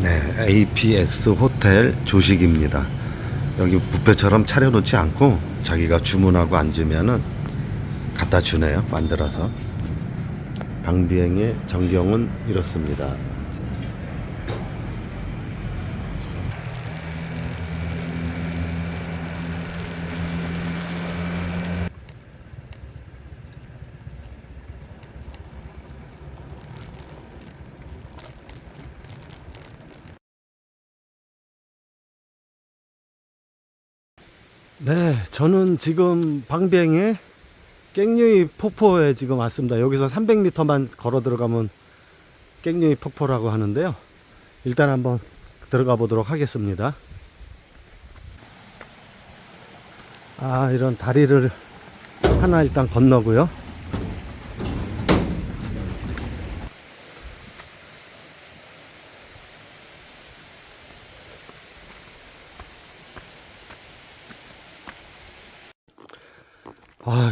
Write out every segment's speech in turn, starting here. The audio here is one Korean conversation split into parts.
네, APS 호텔 조식입니다. 여기 뷔페처럼 차려놓지 않고 자기가 주문하고 앉으면은 갖다 주네요. 만들어서. 방비행의 전경은 이렇습니다. 네, 저는 지금 방비행의 깽류이 폭포에 지금 왔습니다. 여기서 300m만 걸어 들어가면 깽류이 폭포라고 하는데요. 일단 한번 들어가 보도록 하겠습니다. 아, 이런 다리를 하나 일단 건너고요.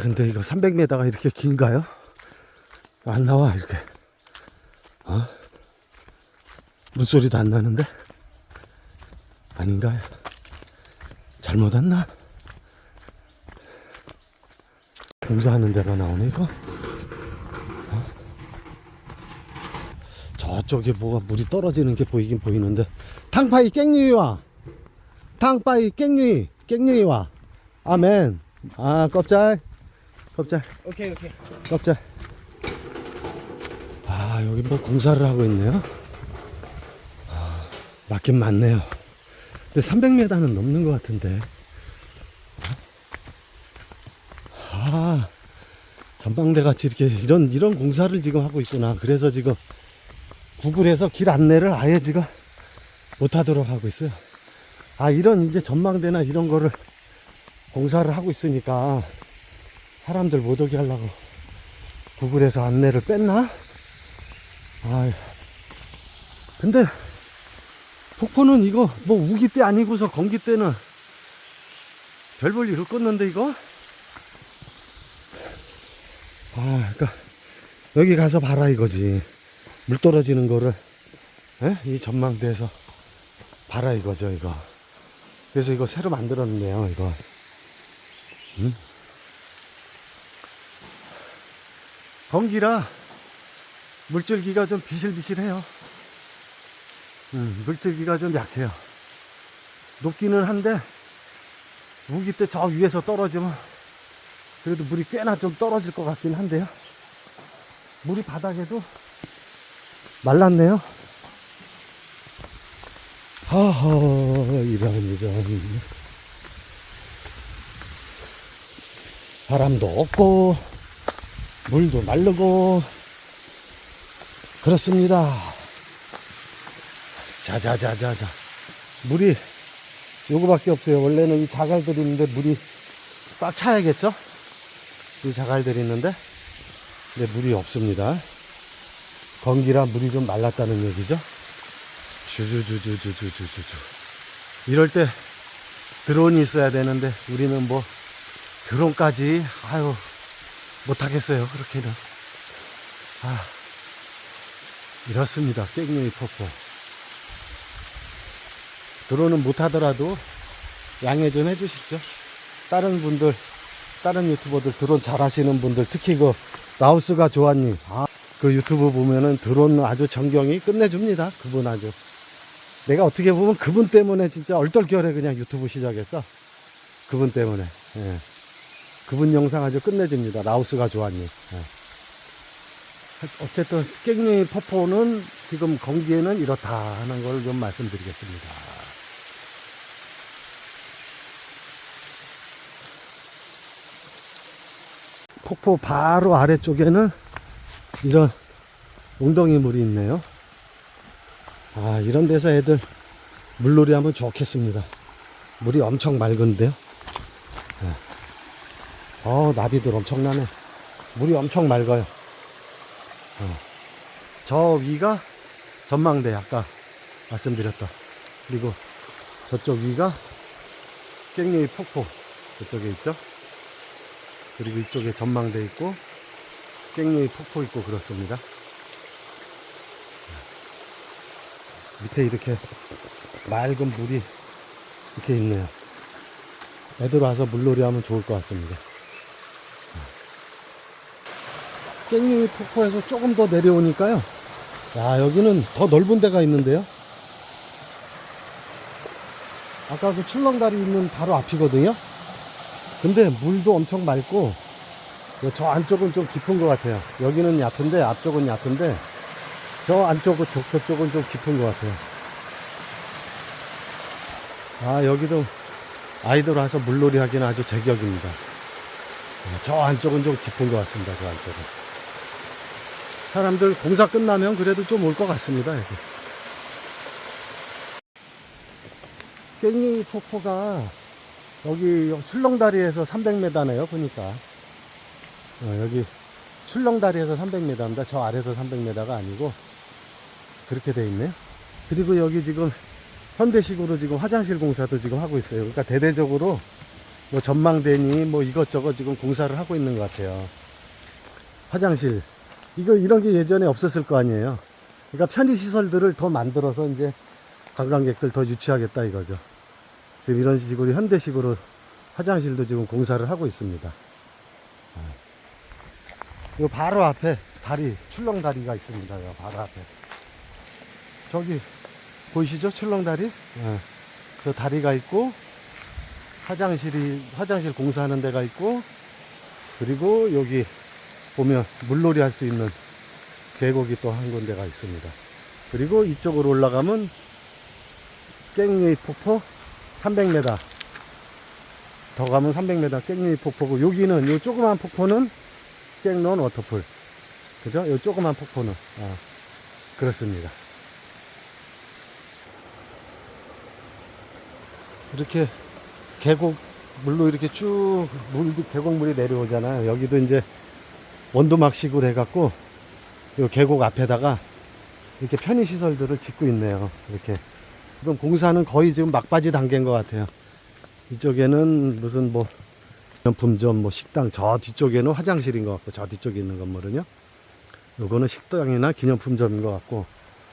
근데 이거 300m가 이렇게 긴가요? 안 나와, 이렇게. 어? 물소리도 안 나는데? 아닌가요? 잘못 왔나? 공사하는 데가 나오네, 이거? 어? 저쪽에 뭐가 물이 떨어지는 게 보이긴 보이는데. 탕파이 깽유이 와! 탕파이 깽유이! 깽유이 와! 아멘! 아, 껍질. 껍질. 오케이 오케이 껍질. 아, 여기 뭐 공사를 하고 있네요. 아, 맞긴 맞네요. 근데 300m는 넘는 것 같은데. 아, 전방대 같이 이렇게 이런, 이런 공사를 지금 하고 있구나. 그래서 지금 구글에서 길 안내를 아예 지금 못하도록 하고 있어요. 아, 이런 이제 전망대나 이런 거를 공사를 하고 있으니까 사람들 못 오게 하려고 구글에서 안내를 뺐나? 아 근데 폭포는 이거 뭐 우기 때 아니고서 건기 때는 별 볼일 없겠는데 이거? 아 그니까 여기 가서 봐라 이거지 물 떨어지는 거를 에? 이 전망대에서 봐라 이거죠 이거 그래서 이거 새로 만들었네요 이거 음? 건기라 물줄기가 좀 비실비실해요. 음, 물줄기가 좀 약해요. 높기는 한데 우기 때 저 위에서 떨어지면 그래도 물이 꽤나 좀 떨어질 것 같긴 한데요. 물이 바닥에도 말랐네요. 하하 이런 이런 바람도 없고 물도 마르고 그렇습니다. 자자자자자 물이 요거밖에 없어요. 원래는 이 자갈들이 있는데 물이 꽉 차야겠죠? 이 자갈들이 있는데 근데 물이 없습니다. 건기라 물이 좀 말랐다는 얘기죠. 주주주주주주주주 이럴 때 드론이 있어야 되는데 우리는 뭐 드론까지 아유 못하겠어요 그렇게는. 아 이렇습니다 깽룡이 폭포. 드론은 못하더라도 양해 좀 해주십시오. 다른 분들 다른 유튜버들 드론 잘 하시는 분들 특히 그 라우스가 조아님. 아, 그 유튜브 보면은 드론 아주 전경이 끝내줍니다 그분 아주. 내가 어떻게 보면 그분 때문에 진짜 얼떨결에 그냥 유튜브 시작했어. 그분 때문에. 예. 그분 영상 아주 끝내줍니다. 라오스 가 좋아님. 예. 어쨌든 깽리 폭포는 지금 건기에는 이렇다 하는 걸 좀 말씀드리겠습니다. 폭포 바로 아래쪽에는 이런 웅덩이 물이 있네요. 아, 이런 데서 애들 물놀이 하면 좋겠습니다. 물이 엄청 맑은데요. 어, 나비들 엄청나네. 물이 엄청 맑아요. 어. 저 위가 전망대, 아까 말씀드렸던. 그리고 저쪽 위가 깽리 폭포. 저쪽에 있죠. 그리고 이쪽에 전망대 있고, 깽리 폭포 있고, 그렇습니다. 밑에 이렇게 맑은 물이 이렇게 있네요. 애들 와서 물놀이 하면 좋을 것 같습니다. 깽리 폭포에서 조금 더 내려오니까요. 야, 여기는 더 넓은 데가 있는데요. 아까 그 출렁다리 있는 바로 앞이거든요. 근데 물도 엄청 맑고 저 안쪽은 좀 깊은 것 같아요. 여기는 얕은데 앞쪽은 얕은데 저 안쪽은 저, 저쪽은 좀 깊은 것 같아요. 아 여기도 아이들 와서 물놀이 하기는 아주 제격입니다. 아, 저 안쪽은 좀 깊은 것 같습니다. 저 안쪽은. 사람들 공사 끝나면 그래도 좀 올 것 같습니다. 여기. 깽리 폭포가 여기 출렁다리에서 300m네요. 보니까 어, 여기 출렁다리에서 300m입니다. 저 아래서 300m가 아니고 그렇게 돼 있네요. 그리고 여기 지금 현대식으로 지금 화장실 공사도 지금 하고 있어요. 그러니까 대대적으로 뭐 전망대니 뭐 이것저것 지금 공사를 하고 있는 것 같아요. 화장실. 이거 이런 게 예전에 없었을 거 아니에요. 그러니까 편의 시설들을 더 만들어서 이제 관광객들 더 유치하겠다 이거죠. 지금 이런 식으로 현대식으로 화장실도 지금 공사를 하고 있습니다. 이 바로 앞에 다리, 출렁다리가 있습니다. 요 바로 앞에. 저기 보이시죠? 출렁다리? 예. 그 다리가 있고 화장실이 화장실 공사하는 데가 있고 그리고 여기 보면 물놀이 할 수 있는 계곡이 또 한 군데가 있습니다. 그리고 이쪽으로 올라가면 깽리 폭포 300m 더 가면 300m 깽리 폭포고 여기는 요 조그만 폭포는 깽론 워터풀 그죠? 요 조그만 폭포는 아, 그렇습니다. 이렇게 계곡 물로 이렇게 쭉 물, 계곡물이 내려오잖아요. 여기도 이제 원두막식으로 해갖고 이 계곡 앞에다가 이렇게 편의시설들을 짓고 있네요. 이렇게. 이건 공사는 거의 지금 막바지 단계인 것 같아요. 이쪽에는 무슨 뭐 명품점, 뭐 식당, 저 뒤쪽에는 화장실인 것 같고, 저 뒤쪽에 있는 건물은요. 요거는 식당이나 기념품점인 것 같고,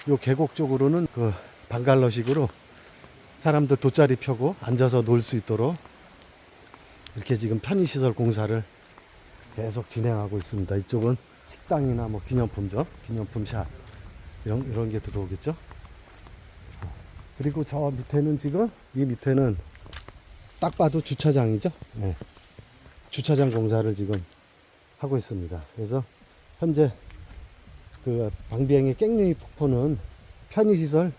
요 계곡 쪽으로는 그 방갈로식으로 사람들 돗자리 펴고 앉아서 놀 수 있도록 이렇게 지금 편의시설 공사를 계속 진행하고 있습니다. 이쪽은 식당이나 뭐 기념품점, 기념품샵 이런 이런 게 들어오겠죠. 그리고 저 밑에는 지금 이 밑에는 딱 봐도 주차장이죠. 네. 주차장 공사를 지금 하고 있습니다. 그래서 현재 그 방비행의 깽룡이 폭포는 편의시설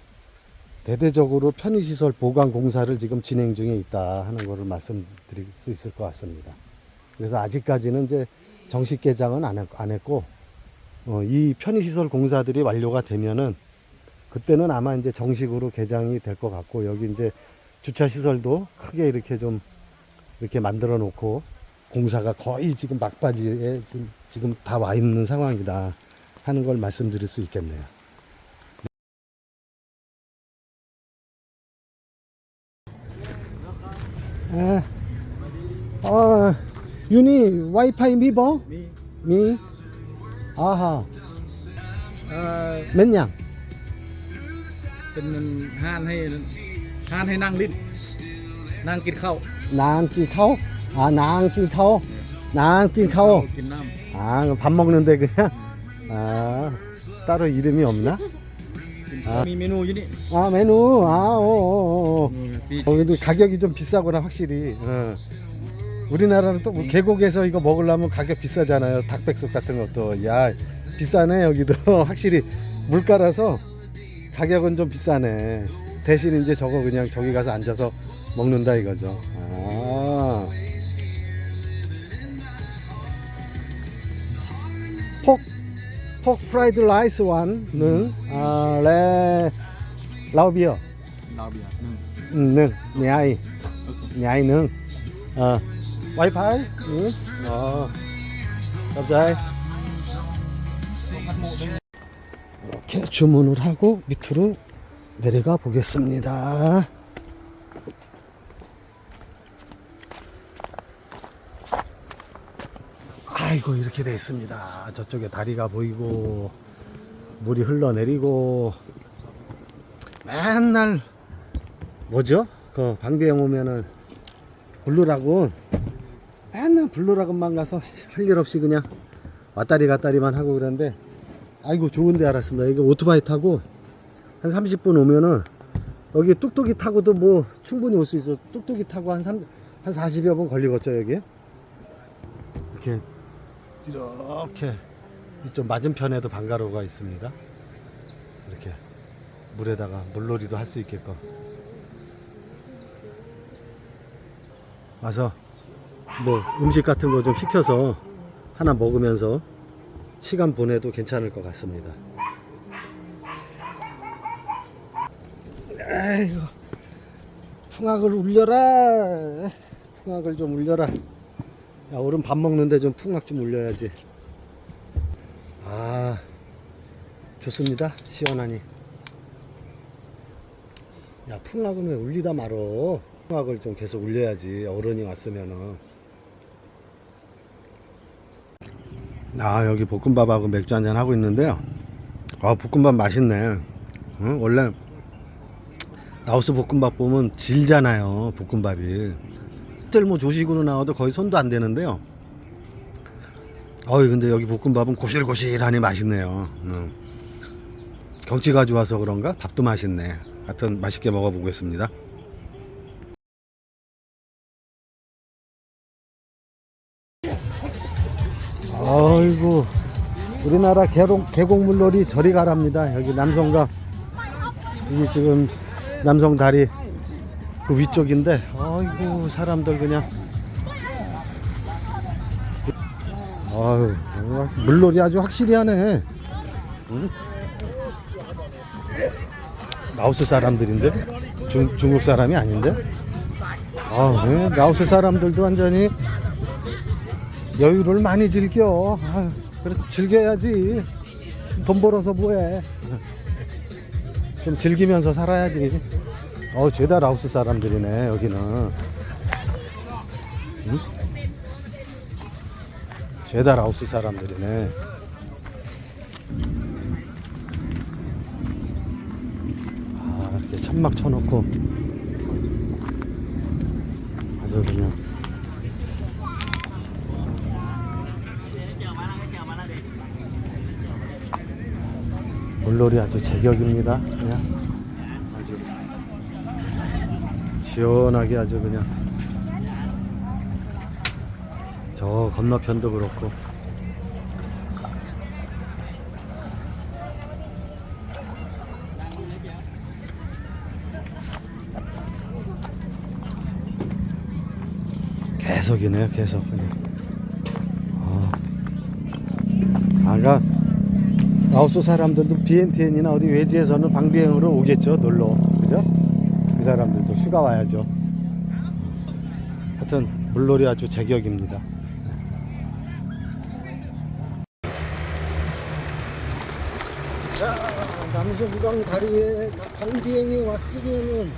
대대적으로 편의시설 보강 공사를 지금 진행 중에 있다 하는 것을 말씀드릴 수 있을 것 같습니다. 그래서 아직까지는 이제 정식 개장은 안, 했고, 어, 이 편의시설 공사들이 완료가 되면은 그때는 아마 이제 정식으로 개장이 될 것 같고, 여기 이제 주차 시설도 크게 이렇게 좀 이렇게 만들어 놓고 공사가 거의 지금 막바지에 지금, 다 와 있는 상황이다 하는 걸 말씀드릴 수 있겠네요. 아, 어, 유니 와이파이 미버? Mi. 미? 아하, Ờ, 몇 냥? เป็นห้านให้ห้านให้นั่งลิ้นนั่งกินข้าว 난 끼카오? 아, 난 끼카오? 난 끼카오? กินน้ 아, 밥 먹는데 그냥? 아, 따로 이름이 없나? ำมีเมนูอยู่นี่ 아, 메뉴, 아, 오, 오, 오. พี่ 어, 근데 가격이 좀 비싸구나, 확실히. 어. 우리나라는 또 뭐 네. 계곡에서 이거 먹으려면 가격 비싸잖아요. 닭백숙 같은 것도 야 비싸네 여기도 확실히 물가라서 가격은 좀 비싸네. 대신 이제 저거 그냥 저기 가서 앉아서 먹는다 이거죠. 아. 폭, 폭 프라이드 라이스 완는 음. 아, 레 라오비어. 라오비어. 네. 음, 능. 네 어, 어. 능. 냐이. 냐이는 어. 와이파이, 응, 어, 갑자기 이렇게 주문을 하고 밑으로 내려가 보겠습니다. 아이고 이렇게 돼 있습니다. 저쪽에 다리가 보이고 물이 흘러내리고 맨날 뭐죠? 그 방비행 오면은 블루라군 맨날 블루라군만 가서 할 일 없이 그냥 왔다리 갔다리만 하고 그러는데 아이고 좋은데 알았습니다. 이거 오토바이 타고 한 30분 오면은 여기 뚝뚝이 타고도 뭐 충분히 올 수 있어. 뚝뚝이 타고 한 3, 한 40여 분 걸리겠죠, 여기? 이렇게, 이렇게, 이쪽 맞은편에도 방가로가 있습니다. 이렇게, 물에다가 물놀이도 할 수 있게끔. 와서, 뭐, 음식 같은 거 좀 시켜서 하나 먹으면서 시간 보내도 괜찮을 것 같습니다. 아이고 풍악을 울려라. 풍악을 좀 울려라. 야 오른 밥 먹는데 좀 풍악 좀 울려야지. 아 좋습니다. 시원하니. 야 풍악은 왜 울리다 말어? 풍악을 좀 계속 울려야지 어른이 왔으면은 아 여기 볶음밥하고 맥주 한잔 하고 있는데요. 아 볶음밥 맛있네. 응? 원래 라오스 볶음밥 보면 질잖아요 볶음밥이. 뜰뭐 조식으로 나와도 거의 손도 안 대는데요. 어이 근데 여기 볶음밥은 고실고실하니 맛있네요. 음. 경치가 좋아서 그런가? 밥도 맛있네. 하여튼 맛있게 먹어보겠습니다 아이고 우리나라 계곡, 계곡물놀이 저리 가랍니다. 여기 남성강 이게 지금 남성 다리 그 위쪽인데 아이고 사람들 그냥. 아유 물놀이 아주 확실히 하네. 응? 라오스 사람들인데? 중, 중국 사람이 아닌데? 아 네. 라오스 사람들도 완전히 여유를 많이 즐겨 그래서 즐겨야지 돈 벌어서 뭐해 좀 즐기면서 살아야지. 어, 죄다 라오스 사람들이네, 여기는. 응? 죄다 라오스 사람들이네. 아, 이렇게 천막 쳐놓고. 아주 그냥. 물놀이 아주 제격입니다. 그냥 아주 시원하게 아주 그냥 저 건너편도 그렇고 계속이네요. 계속 그냥. 아, 아까 라오스 사람들도 비엔티엔이나 어디 외지에서는 방비행으로 오겠죠 놀러. 그죠? 그 사람들도 휴가 와야죠. 하여튼 물놀이 아주 제격입니다. 자 남성강 다리에 방비행이 왔으면은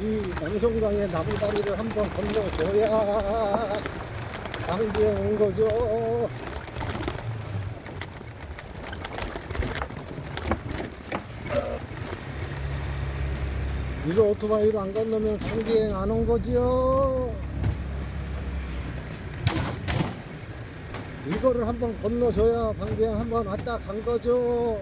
이 남성강의 나무다리를 한번 건너줘야 방비행 온 거죠 이거 오토바이로 안 건너면 경기행 안 온 거지요. 이거를 한번 건너줘야 방비행 한번 왔다 간 거죠.